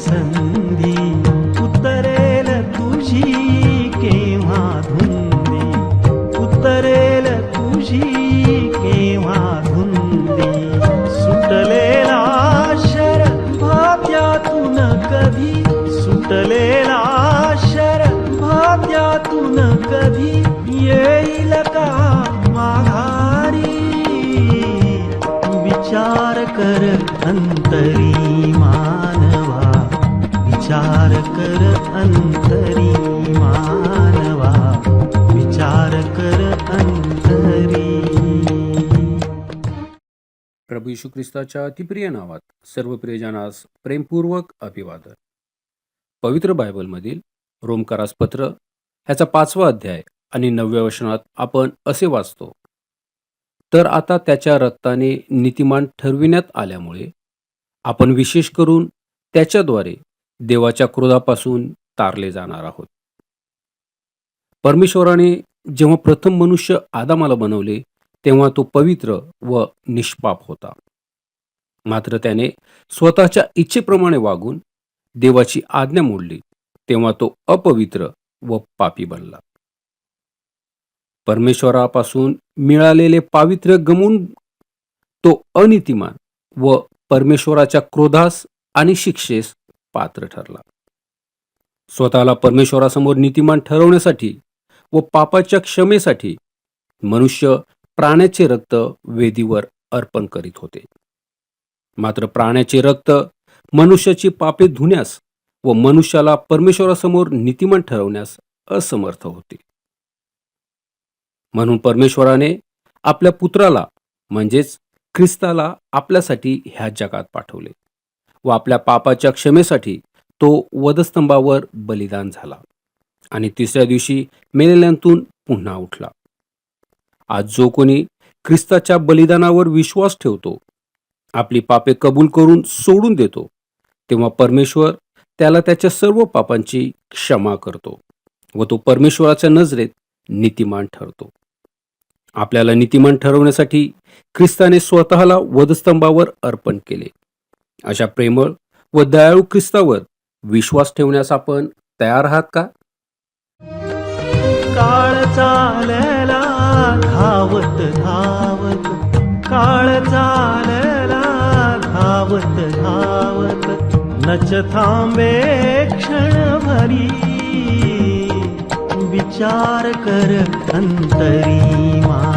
संधी। उतरेल तुझी केव्हा धुंदी उतरेल तुझी केव्हा धुंदी सुटलेला शर भात्यातून कधी। सुटलेला शर भात्यातून कधी येईल का विचार कर अंतरी मानवा. विचार कर अंतरी मानवा. विचार कर अंतरी. प्रभू यशू ख्रिस्ताच्या अतिप्रिय नावात सर्व प्रियजनास प्रेमपूर्वक अभिवादन. पवित्र बायबलमधील रोमकारास पत्र ह्याचा पाचवा अध्याय आणि नवव्या वचनात आपण असे वाचतो. तर आता त्याच्या रक्ताने नीतिमान ठरविण्यात आल्यामुळे आपण विशेष करून त्याच्याद्वारे देवाच्या क्रोधापासून तारले जाणार आहोत. परमेश्वराने जेव्हा प्रथम मनुष्य आदामाला बनवले तेव्हा तो पवित्र व निष्पाप होता. मात्र त्याने स्वतःच्या इच्छेप्रमाणे वागून देवाची आज्ञा मोडली तेव्हा तो अपवित्र व पापी बनला. परमेश्वरापासून मिळालेले पावित्र्य गमून तो अनितिमान व परमेश्वराच्या क्रोधास आणि शिक्षेस पात्र ठरला. स्वतःला परमेश्वरासमोर नीतिमान ठरवण्यासाठी व पापाच्या क्षमेसाठी मनुष्य प्राण्याचे रक्त वेदीवर अर्पण करीत होते. मात्र प्राण्याचे रक्त मनुष्याची पापे धुण्यास व मनुष्याला परमेश्वरासमोर नीतिमान ठरवण्यास असमर्थ होते. म्हणून परमेश्वराने आपल्या पुत्राला म्हणजेच ख्रिस्ताला आपल्यासाठी ह्या जगात पाठवले व आपल्या पापाच्या क्षमेसाठी तो वधस्तंभावर बलिदान झाला आणि तिसऱ्या दिवशी मेलेल्यांतून पुन्हा उठला. आज जो कोणी ख्रिस्ताच्या बलिदानावर विश्वास ठेवतो आपली पापे कबूल करून सोडून देतो तेव्हा परमेश्वर त्याला त्याच्या सर्व पापांची क्षमा करतो व तो परमेश्वराच्या नजरेत नीतिमान ठरतो. आपल्याला नीतिमान ठरवण्यासाठी ख्रिस्ताने स्वतःला वधस्तंभावर अर्पण केले. अशा प्रेमळ व दयाळू ख्रिस्तावर विश्वास ठेवण्यास आपण तयार आहात का? काळ चालला धावत धावत काळ चालला धावत धावत नच थांबे क्षणभरी. विचार अंतरी मानवा